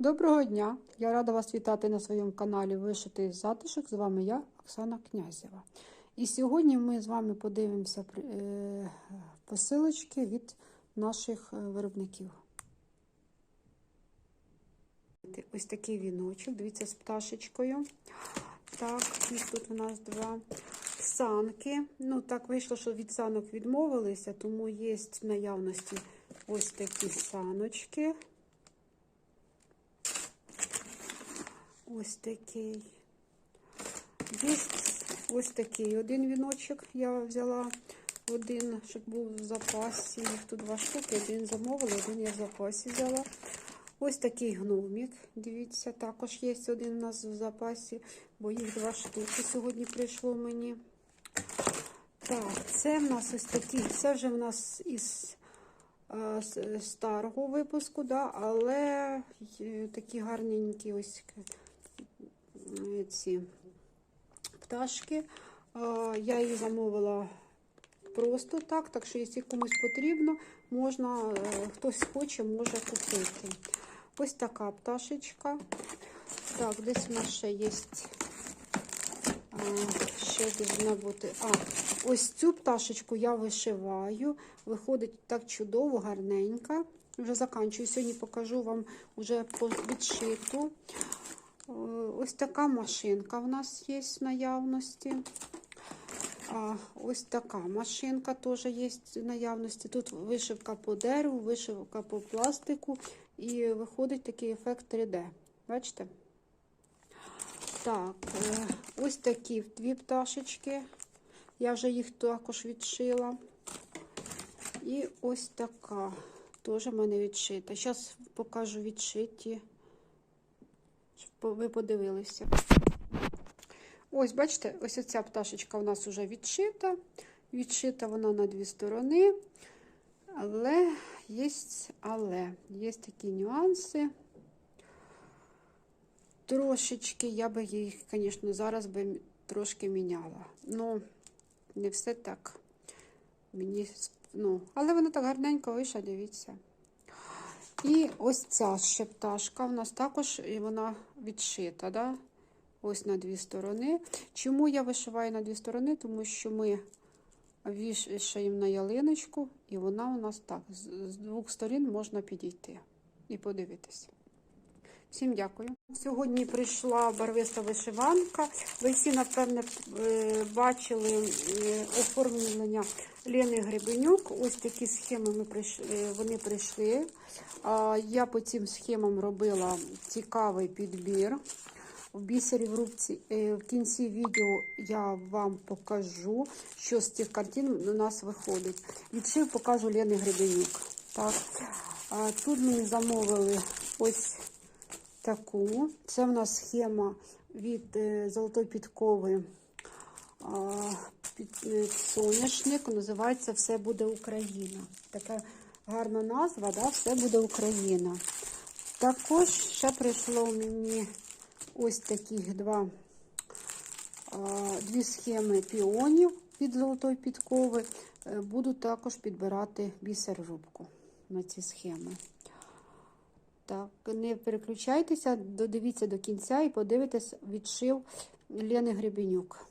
Доброго дня! Я рада вас вітати на своєму каналі Вишитий затишок. З вами я, Оксана Князєва. І сьогодні ми з вами подивимося е, посилочки від наших е, виробників. Ось такий віночок, дивіться, з пташечкою. Так, їх тут у нас два санки. Ну, так вийшло, що від санок відмовилися, тому є в наявності ось такі саночки. Ось такий. Є ось такий один віночок. Я взяла один, щоб був в запасі. Їх тут два штуки, один замовила, один я в запасі взяла. Ось такий гномик. Дивіться, також є один у нас в запасі, бо їх два штуки сьогодні прийшло мені. Так, це в нас ось такий. Це вже в нас із е, старого випуску, да, але такі гарненькі ось ці пташки. Я її замовила просто так, так що, якщо комусь потрібно, можна, е, хтось хоче, може купити. Ось така пташечка. Так, десь у нас ще є. Ще повинна бути. А, ось цю пташечку я вишиваю. Виходить так чудово, гарненька. Вже заканчую. Сьогодні покажу вам вже відшиту. Ось така машинка в нас є в наявності. Ось така машинка теж є в наявності. Тут вишивка по дереву, вишивка по пластику, і виходить такий ефект 3D. Бачите? Так, е, ось такі дві пташечки. Я вже їх також відшила. І ось така теж в мене відшита. Зараз покажу відшиті ви подивилися. Ось, бачите, ось ця пташечка у нас вже відшита. Відшита вона на дві сторони. Але є, але є такі нюанси. Трошечки я би їх, звісно, зараз би трошки міняла. Ну, не все так. Мені, ну, Але вона так гарненько вийшла, дивіться. І ось ця ще пташка в нас також і вона відшита. Да? Ось на дві сторони. Чому я вишиваю на дві сторони? Тому що ми вішаємо на ялиночку, і вона у нас так, з двох сторін можна підійти і подивитися. Всім дякую. Сьогодні прийшла барвиста вишиванка. Ви всі, напевне, е, бачили е, оформлення Лени Гребенюк. Ось такі схеми ми прийшли, е, вони прийшли. Я по цим схемам робила цікавий підбір. В бісері в рубці в кінці відео я вам покажу, що з цих картин у нас виходить. Відшив покажу Лени Гребенюк. Так. Тут мені замовили ось таку. Це в нас схема від е, золотої підкови під е, соняшник. Називається Все буде Україна. Така гарна назва, да? Все буде Україна. Також ще прийшло мені ось таких два, дві схеми піонів від золотої підкови. Е, буду також підбирати бісер рубку на ці схеми. Так, не переключайтеся, додивіться до кінця і подивитесь відшив Лени Гребенюк.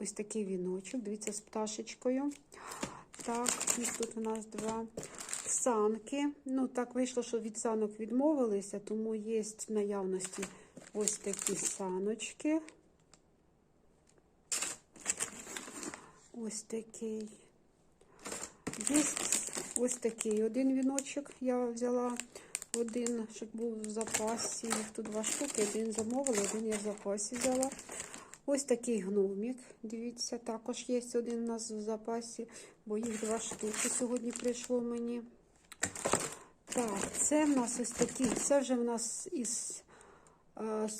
Ось такий віночок, дивіться, з пташечкою. Так, тут у нас два санки. Ну, так вийшло, що від санок відмовилися, тому є в наявності ось такі саночки. Ось такий. Є ось такий один віночок. Я взяла один, щоб був в запасі. Їх тут два штуки, один замовила, один я в запасі взяла. Ось такий гномик, дивіться, також є один у нас в запасі, бо їх два штуки сьогодні прийшло мені. Так, це в нас ось такий, це вже в нас із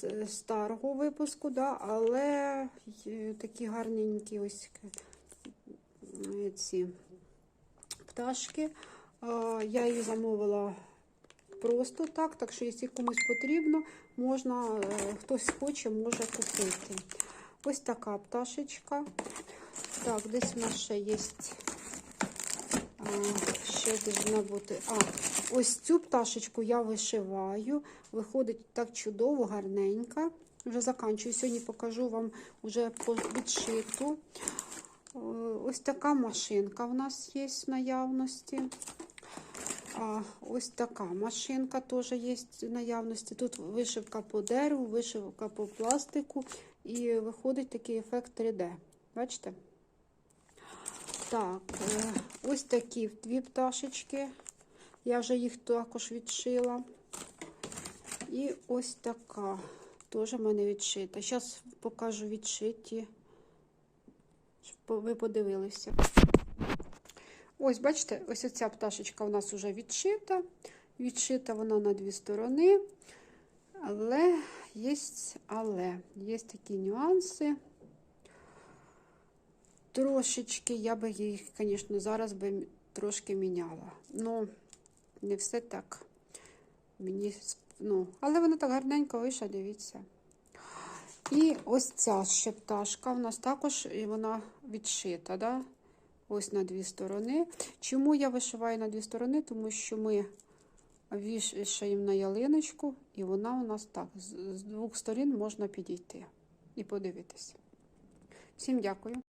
е, старого випуску, да, але такі гарненькі ось ці пташки. Е, я її замовила просто так. Так що, якщо комусь потрібно, можна, е, хтось хоче, може купити. Ось така пташечка. Так, десь у нас ще є. Ще должна бути. А, ось цю пташечку я вишиваю. Виходить так чудово, гарненька. Вже заканчую. Сьогодні покажу вам вже відшиту. Е, Ось така машинка в нас є в наявності. А, ось така машинка теж є в наявності. Тут вишивка по дереву, вишивка по пластику і виходить такий ефект 3D. Бачите? Так, е, ось такі дві пташечки. Я вже їх також відшила. І ось така теж в мене відшита. Зараз покажу відшиті, щоб ви подивилися. Ось, бачите, ось ця пташечка у нас вже відшита. Відшита вона на дві сторони. Але є, але є такі нюанси. Трошечки я би їх, звісно, зараз би трошки міняла. Ну, не все так. Мені, ну, але вона так гарненько вийшла, дивіться. І ось ця ще пташка у нас також вона відшита, да? ось на дві сторони. Чому я вишиваю на дві сторони? Тому що ми вішаємо на ялиночку, і вона у нас так, з двох сторін можна підійти і подивитися. Всім дякую.